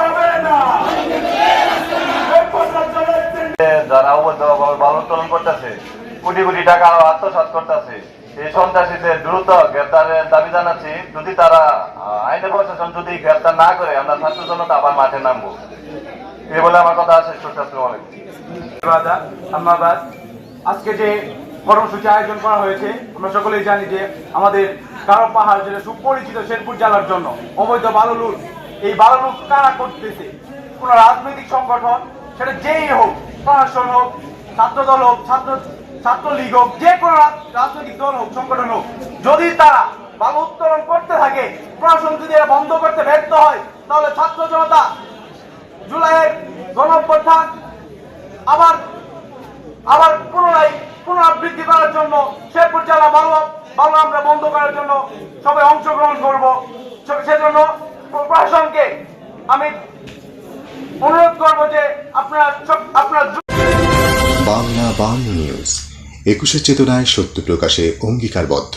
হবে না। যারা করতেছে কোটি কোটি টাকা আত্মসাৎ করতেছে এই সন্ত্রাসীদের দ্রুত গ্রেপ্তারের দাবি জানাচ্ছি। যদি তারা আইনের প্রশাসন যদি গ্রেপ্তার না করে আমরা ছাত্র জনতা আবার মাঠে নামবো। এই বলে আমার কথা আছে আজকে যে কর্মসূচি আয়োজন করা হয়েছে আমরা সকলেই জানি যে আমাদের কারও পাহাড় যেটা সুপরিচিত শেরপুর জেলার জন্য। অবৈধ বালু লুট। এই বালু লুট কারা করতেছে? কোন রাজনৈতিক সংগঠন? সেটা যেই হোক, প্রশাসন হোক ছাত্র দল হোক, ছাত্র, ছাত্রলীগ হোক, যে কোনো রাজনৈতিক দল হোক, সংগঠন হোক, যদি তারা বালু উত্তোলন করতে থাকে, প্রশাসন যদি এরা বন্ধ করতে ব্যর্থ হয়, তাহলে ছাত্র জনতা জুলাইয়ের গণঅভ্যুত্থান আবার আবার পুনরায় পুনরাবৃত্তি করার জন্য শেরপুর জেলা ভালো ভালো আমরা বন্ধ করার জন্য সবাই অংশগ্রহণ করব। সেজন্য প্রশাসনকে আমি অনুরোধ করব যে আপনারা আপনার বাংলা বাংলা নিউজ একুশের চেতনায় সত্য প্রকাশে অঙ্গীকারবদ্ধ।